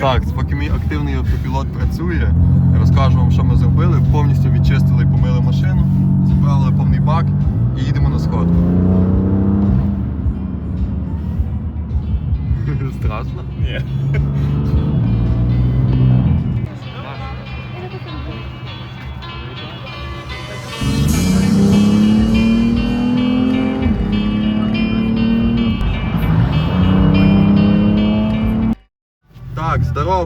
Так, поки мій активний автопілот працює, розкажу вам, що ми зробили. Повністю відчистили і помили машину, заправили повний бак і їдемо на сходку. Страшно? Ні.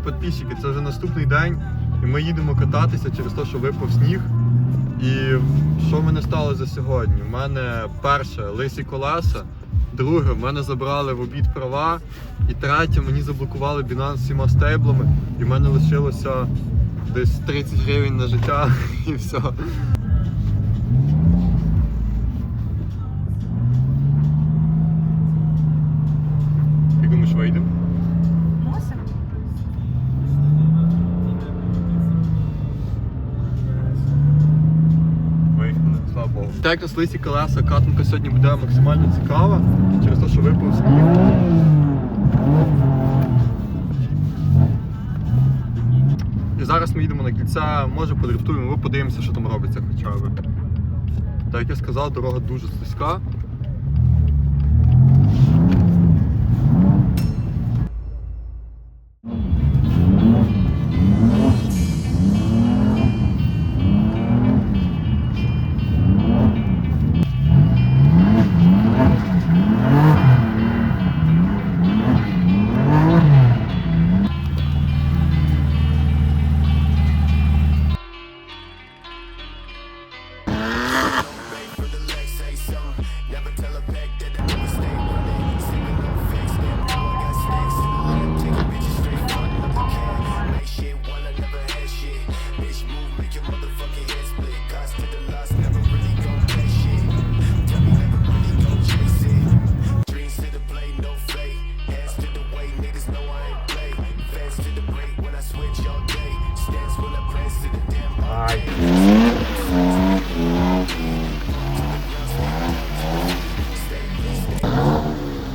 Підписчики, це вже наступний день. І ми їдемо кататися через те, що випав сніг. І що в мене стало за сьогодні? У мене перше лисі колеса, друге, в мене забрали в обід права, і третє, мені заблокували Binance всіма стейблами, і в мене лишилося десь 30 гривень на життя і все. Як на слисі колеса катанка сьогодні буде максимально цікава, через те, що випав сніг. І зараз ми їдемо на кільце, може подрифтуємо, ми подивимося, що там робиться хоча б. Та як я сказав, дорога дуже слизька.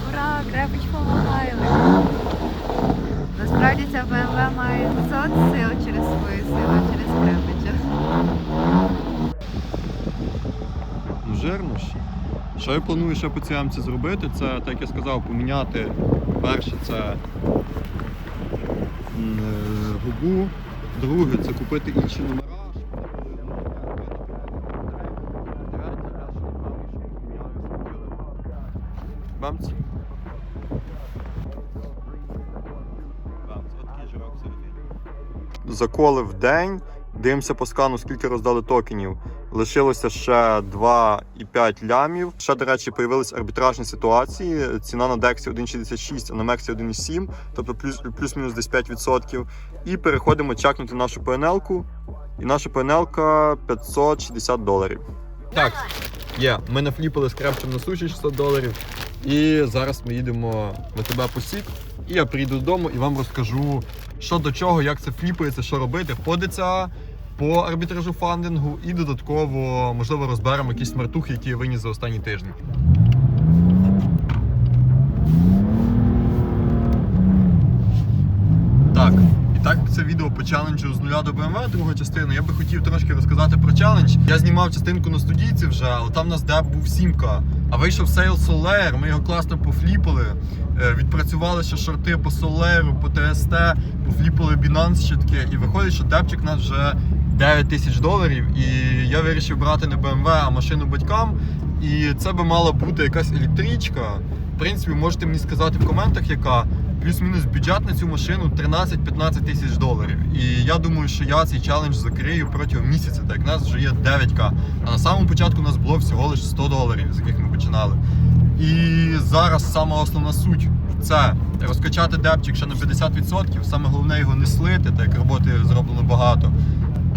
Ура, Крепич помагає. Насправді ця БМВ має 500 сил через свою силу, через Крепича. Ну, жирно ще. Що я планую ще по цій амці зробити, це, так як я сказав, поміняти перше це е, губу, друге це купити інші номера. Заколи в день. Дивимося по скану, скільки роздали токенів. Лишилося ще 2,5 лямів. Ще, до речі, появились арбітражні ситуації. Ціна на Дексі 1,66, а на Мексі 1,7, тобто плюс, плюс-мінус десь 5%. І переходимо чекнути нашу ПНЛ-ку. І наша ПНЛ-ка 560 доларів. Так, є. Ми нафліпали з крепчем на суші 600 доларів. І зараз ми їдемо в АТБ посік. І я прийду додому і вам розкажу, що до чого, як це фліпається, що робити. Ходиться по арбітражу фандингу і додатково, можливо, розберемо якісь смартухи, які виніс за останні тижні. Так, і так це відео по челенджу з нуля до BMW, друга частина. Я би хотів трошки розказати про челендж. Я знімав частинку на студійці вже, але там у нас деп був сімка. А вийшов сейл Солер, ми його класно пофліпали. Е, Відпрацювали ще шорти по Солеру, по ТСТ, пофліпали Binance ще таке. І виходить, що депчик нас вже 9 тисяч доларів. І я вирішив брати не BMW, а машину батькам. І це би мала бути якась електричка. В принципі, можете мені сказати в коментах, яка плюс-мінус бюджет на цю машину 13-15 тисяч доларів. І я думаю, що я цей челендж закрию протягом місяця, так як нас вже є 9к. А на самому початку у нас було всього лише 100 доларів, з яких ми починали. І зараз сама основна суть це розкачати депчик ще на 50%. Саме головне його не слити, так як роботи зроблено багато.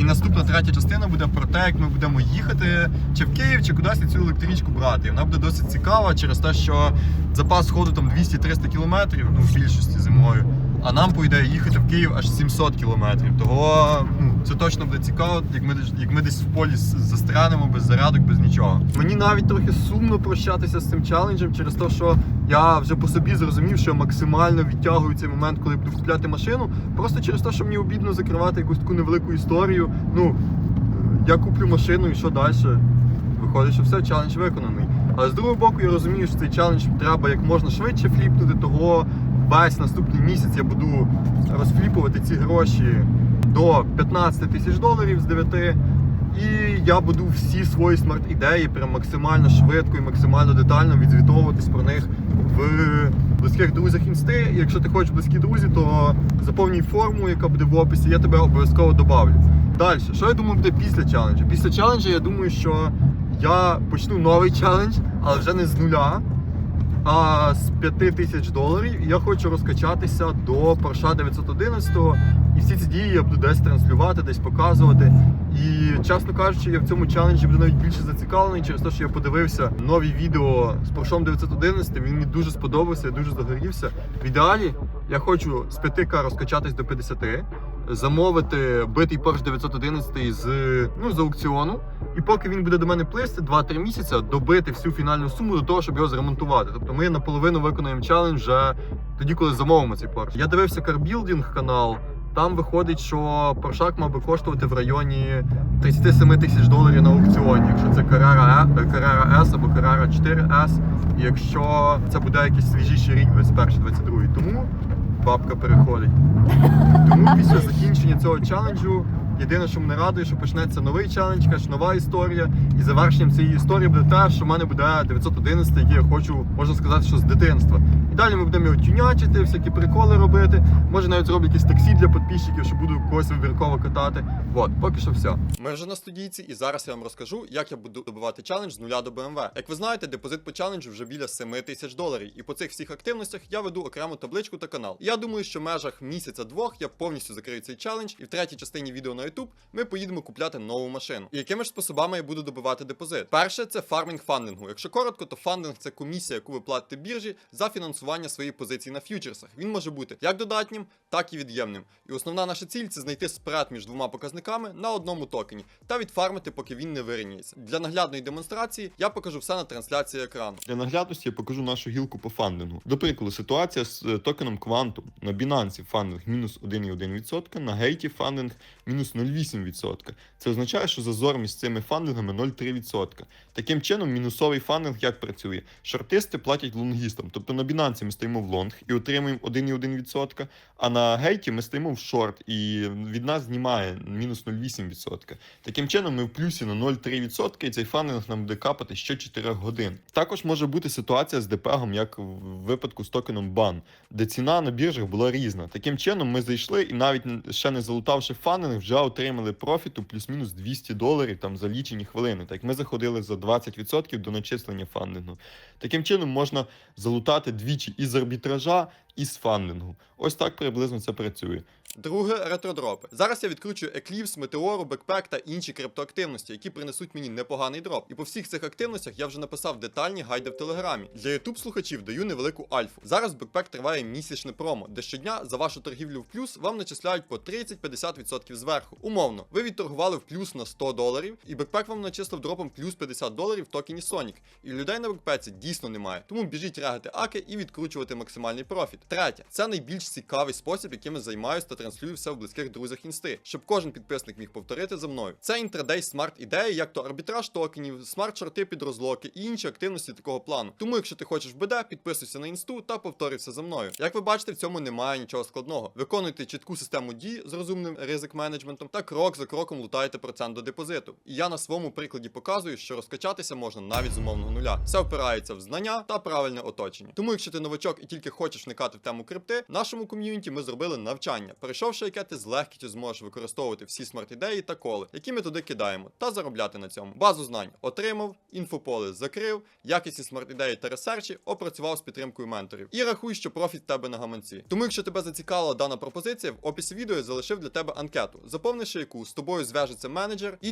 І наступна третя частина буде про те, як ми будемо їхати чи в Київ, чи кудись цю електричку брати. І вона буде досить цікава через те, що запас ходу там 200-300 кілометрів, ну в більшості зимою. А нам, по ідеї, їхати в Київ аж 700 кілометрів. Того ну, це точно буде цікаво, як ми, як ми десь в полі застрянемо без зарядок, без нічого. Мені навіть трохи сумно прощатися з цим челенджем через те, що я вже по собі зрозумів, що максимально відтягую цей момент, коли буду купляти машину. Просто через те, що мені обідно закривати якусь таку невелику історію. Ну, я куплю машину і що далі? Виходить, що все, челендж виконаний. Але з другого боку, я розумію, що цей челендж треба як можна швидше фліпнути, того весь наступний місяць я буду розфліпувати ці гроші до 15 тисяч доларів з 9. І я буду всі свої смарт-ідеї прям максимально швидко і максимально детально відзвітовуватись про них в близьких друзях інсти. І якщо ти хочеш близькі друзі, то заповнюй форму, яка буде в описі, я тебе обов'язково добавлю. Далі, що я думаю буде після челенджу? Після челенджу я думаю, що я почну новий челендж, але вже не з нуля, а з 5 тисяч доларів. Я хочу розкачатися до Porsche 911. І всі ці дії я буду десь транслювати, десь показувати. І чесно кажучи, я в цьому челенджі буду навіть більше зацікавлений через те, що я подивився нові відео з Porsche 911. Він мені дуже сподобався, я дуже загорівся. В ідеалі я хочу з 5К розкачатись до 50 замовити битий Porsche 911 з ну з аукціону. І поки він буде до мене плисти 2-3 місяці, добити всю фінальну суму до того, щоб його зремонтувати. Тобто ми наполовину виконуємо челендж вже тоді, коли замовимо цей Porsche. Я дивився карбілдинг канал. Там виходить, що Porsche мав би коштувати в районі 37 тисяч доларів на аукціоні, якщо це Carrera, E- Carrera S або Carrera 4S, і якщо це буде якийсь свіжіший рік, 21 22 Тому бабка переходить. Тому після закінчення цього челенджу єдине, що мене радує, що почнеться новий челендж, нова історія. І завершенням цієї історії буде те, що в мене буде 911, який я хочу, можна сказати, що з дитинства. Далі ми будемо його тюнячити, всякі приколи робити. Може навіть зроблю якісь таксі для підписчиків, що буду когось вибірково катати. От, поки що все. Ми вже на студійці, і зараз я вам розкажу, як я буду добивати челендж з нуля до BMW. Як ви знаєте, депозит по челенджу вже біля 7 тисяч доларів. І по цих всіх активностях я веду окрему табличку та канал. Я думаю, що в межах місяця-двох я повністю закрию цей челендж, і в третій частині відео на YouTube ми поїдемо купляти нову машину. І якими ж способами я буду добивати депозит? Перше, це фармінг фандингу. Якщо коротко, то фандинг це комісія, яку ви платите біржі за фінансування своєї позиції на ф'ючерсах. Він може бути як додатнім, так і від'ємним. І основна наша ціль це знайти спред між двома показниками на одному токені та відфармити, поки він не вирівняється. Для наглядної демонстрації я покажу все на трансляції екрану. Для наглядності я покажу нашу гілку по фандингу. До прикладу, ситуація з е, токеном Quantum. На Binance фандинг мінус 1,1%, на гейті фандинг мінус 0,8%. Це означає, що зазор між цими фандингами 0,3%. Таким чином, мінусовий фандинг як працює? Шортисти платять лонгістам. Тобто на Binance ми стоїмо в лонг і отримуємо 1,1%, а на гейті ми стоїмо в шорт і від нас знімає мінус 0,8%. Таким чином, ми в плюсі на 0,3% і цей фандинг нам буде капати ще 4 годин. Також може бути ситуація з депегом, як в випадку з токеном BAN, де ціна на біржах була різна. Таким чином, ми зайшли і навіть ще не залутавши фандинг, вже отримали профіту плюс-мінус 200 доларів там за лічені хвилини. Так ми заходили за 20% до начислення фандингу. Таким чином можна залутати двічі із арбітража, і з фандингу. Ось так приблизно це працює. Друге ретродропи. Зараз я відкручую Eclipse, Meteor, Backpack та інші криптоактивності, які принесуть мені непоганий дроп. І по всіх цих активностях я вже написав детальні гайди в телеграмі. Для YouTube слухачів даю невелику альфу. Зараз Backpack триває місячне промо, де щодня за вашу торгівлю в плюс вам начисляють по 30-50% зверху. Умовно, ви відторгували в плюс на 100 доларів, і Backpack вам начислив дропом плюс 50 доларів в токені Sonic. І людей на Backpack дійсно немає. Тому біжіть регати аки і відкручувати максимальний профіт. Третє, це найбільш цікавий спосіб, яким я займаюся та транслюю все в близьких друзях інсти, щоб кожен підписник міг повторити за мною. Це інтрадей смарт ідеї, як то арбітраж токенів, смарт-шорти під розлоки і інші активності такого плану. Тому, якщо ти хочеш в БД, підписуйся на інсту та повторюй все за мною. Як ви бачите, в цьому немає нічого складного. Виконуйте чітку систему дій з розумним ризик менеджментом та крок за кроком лутаєте процент до депозиту. І я на своєму прикладі показую, що розкачатися можна навіть з умовного нуля. Все впирається в знання та правильне оточення. Тому, якщо ти новачок і тільки хочеш вникати в тему крипти, в нашому ком'юніті ми зробили навчання, перейшовши яке ти з легкістю зможеш використовувати всі смарт-ідеї та коли, які ми туди кидаємо, та заробляти на цьому. Базу знань отримав, інфополе закрив, якісні смарт-ідеї та ресерчі опрацював з підтримкою менторів. І рахуй, що профіт в тебе на гаманці. Тому, якщо тебе зацікавила дана пропозиція, в описі відео я залишив для тебе анкету, заповнивши яку з тобою зв'яжеться менеджер і